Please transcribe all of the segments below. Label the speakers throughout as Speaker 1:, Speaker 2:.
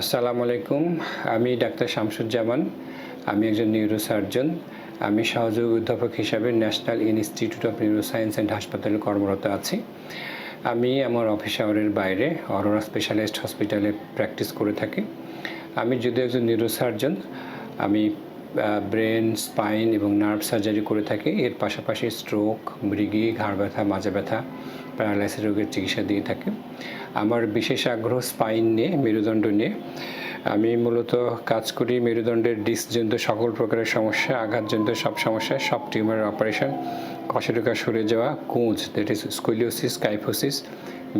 Speaker 1: আসসালামু আলাইকুম। আমি ডাক্তার শামসুজ্জামান। আমি একজন নিউরোসার্জন আমি সহযোগী অধ্যাপক হিসাবে national institute of neuroscience and হাসপাতালে কর্মরত আছি। আমি আমার অফিস আওয়ারের বাইরে অরোরা স্পেশালিস্ট হসপিটালে প্র্যাকটিস করে থাকি। আমি যদিও একজন নিউরোসার্জন আমি ব্রেন, স্পাইন এবং নার্ভ সার্জারি করে থাকি। এর পাশাপাশি স্ট্রোক, মৃগি, ঘাড় ব্যথা, মাজা ব্যথা, প্যারালাইসিস রোগের চিকিৎসা দিয়ে থাকে। আমার বিশেষ আগ্রহ স্পাইন নিয়ে, মেরুদণ্ড নিয়ে। আমি মূলত কাজ করি মেরুদণ্ডের ডিসজনিত সকল প্রকারের সমস্যা আঘাতজনিত সব সমস্যা, সব টিউমারের অপারেশন কষেটুকা সরে যাওয়া, কুঁজ দ্যাট ইজ স্কুলিওসিস কাইফোসিস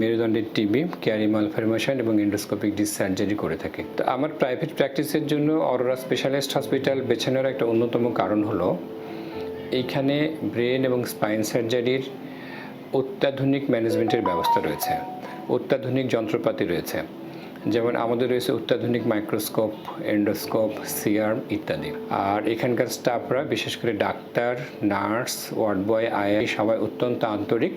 Speaker 1: মেরুদণ্ডের টিবি ক্যারি মালফরমেশন এবং এন্ডোস্কোপিক ডিস সার্জারি করে থাকে। তো আমার প্রাইভেট প্র্যাকটিসের জন্য অরোরা স্পেশালিস্ট হসপিটাল বেছে নেওয়ার একটা অন্যতম কারণ হলো, এইখানে ব্রেন এবং স্পাইন সার্জারির অত্যাধুনিক ম্যানেজমেন্টের ব্যবস্থা রয়েছে, অত্যাধুনিক যন্ত্রপাতি রয়েছে। যেমন আমাদের রয়েছে অত্যাধুনিক মাইক্রোস্কোপ, এন্ডোস্কোপ, সিআরম ইত্যাদি। আর এখানকার স্টাফরা, বিশেষ করে ডাক্তার, নার্স, ওয়ার্ড বয় আয়া সবাই অত্যন্ত আন্তরিক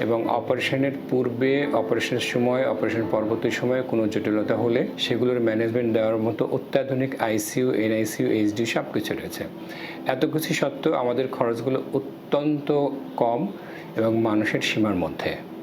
Speaker 1: এবং অপারেশনের পূর্বে, অপারেশনের সময় অপারেশন পরবর্তী সময়ে কোনো জটিলতা হলে সেগুলোর ম্যানেজমেন্ট দেওয়ার মতো অত্যাধুনিক আইসিইউ, এনআইসিইউ, এইচডি সব কিছু রয়েছে। এত কিছু সত্ত্বেও আমাদের খরচগুলো অত্যন্ত কম এবং মানুষের সীমার মধ্যে।